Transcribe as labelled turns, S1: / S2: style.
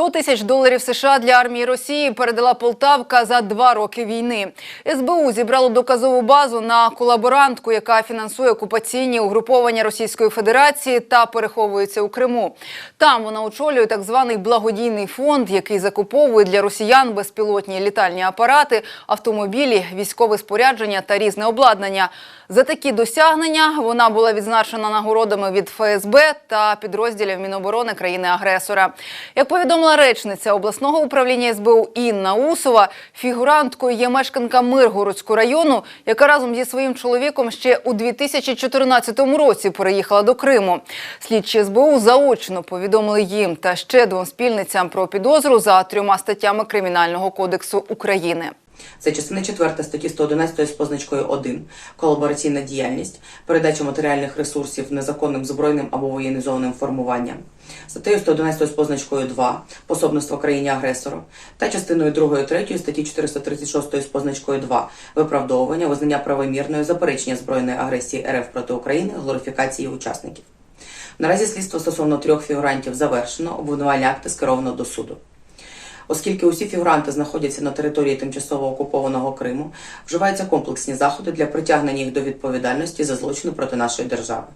S1: 100 тисяч доларів США для армії Росії передала Полтавка за два роки війни. СБУ зібрало доказову базу на колаборантку, яка фінансує окупаційні угруповання Російської Федерації та переховується у Криму. Там вона очолює так званий благодійний фонд, який закуповує для росіян безпілотні літальні апарати, автомобілі, військове спорядження та різне обладнання. За такі досягнення вона була відзначена нагородами від ФСБ та підрозділів Міноборони країни-агресора. Як повідомила речниця обласного управління СБУ Інна Усова, фігуранткою є мешканка Миргородського району, яка разом зі своїм чоловіком ще у 2014 році переїхала до Криму. Слідчі СБУ заочно повідомили їм та ще двом спільницям про підозру за трьома статтями Кримінального кодексу України.
S2: Це частина 4 статті 111 з позначкою 1 колабораційна діяльність, передача матеріальних ресурсів незаконним збройним або воєнізованим формуванням, статтею 111 з позначкою 2 пособництво країні-агресору та частиною 2 3 статті 436 з позначкою 2 виправдовування, визнання правомірної, заперечення збройної агресії РФ проти України, глорифікації учасників. Наразі слідство стосовно трьох фігурантів завершено, обвинувальні акти скеровано до суду. Оскільки усі фігуранти знаходяться на території тимчасово окупованого Криму, вживаються комплексні заходи для притягнення їх до відповідальності за злочини проти нашої держави.